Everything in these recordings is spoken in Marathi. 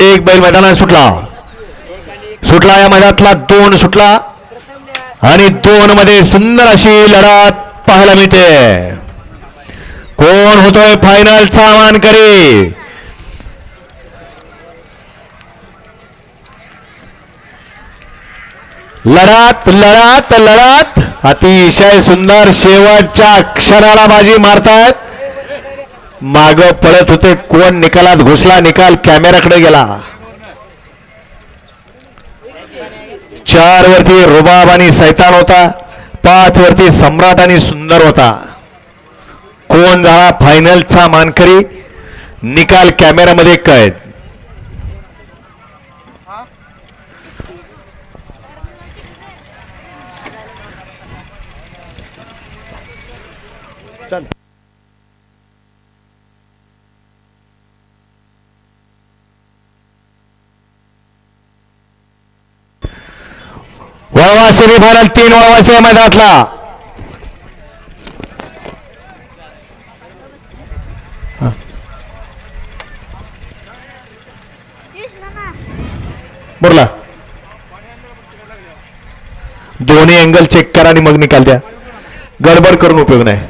एक बैल मैदानात सुटला. सुटला या मैदानातला दोन सुटला. आणि दोन मध्ये सुंदर अशी लढत पाहायला मिळते. कोण होतोय फायनलचा मानकरी लढत लढत लढत अतिशय सुंदर शेवटच्या अक्षराला बाजी मारतायत. माग पळत होते कोण निकालात घुसला निकाल कॅमेराकडे गेला. चार वरती रुबाब आणि सैतान होता पाच वरती सम्राट आणि सुंदर होता. कोण झाला फायनलचा मानकरी? निकाल कॅमेरामध्ये कैद वळवा सेमीफायनल तीन वळवाच्या मैदानातला. बोला दोन्ही अँगल चेक करा आणि मग निकाल द्या. गडबड करून उपयोग नाही.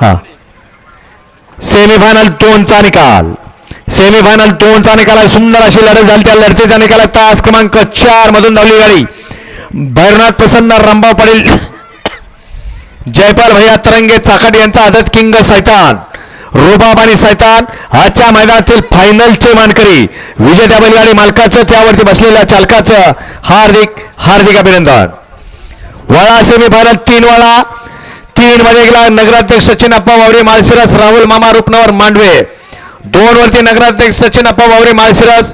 हा. सेमीफायनल दोनचा निकाल. सेमीफायनल दोनचा निकाल सुंदर अशी लढत झाली. त्या लढतीचा निकाल तास क्रमांक चार मधून धावली गाडी. भैरनाथ प्रसन्न रामभाऊ पाटील जयपाल भैया तरंगे चाकड यांचा आदत किंग सैतान रुबाब आणि सैतान आजच्या मैदानातील फायनलचे मानकरी विजेत्या बैलगाडी मालकाचं त्यावरती बसलेल्या चालकाचं हार्दिक हार्दिक अभिनंदन. वळा सेमीफायनल तीन वळा. तीन मध्ये गेला नगराध्यक्ष सचिन अप्पा वावरे माळशिरस राहुल मामा रुपनवर मांडवे. दोन वरती नगराध्यक्ष सचिन अप्पा वावरे माळशिरस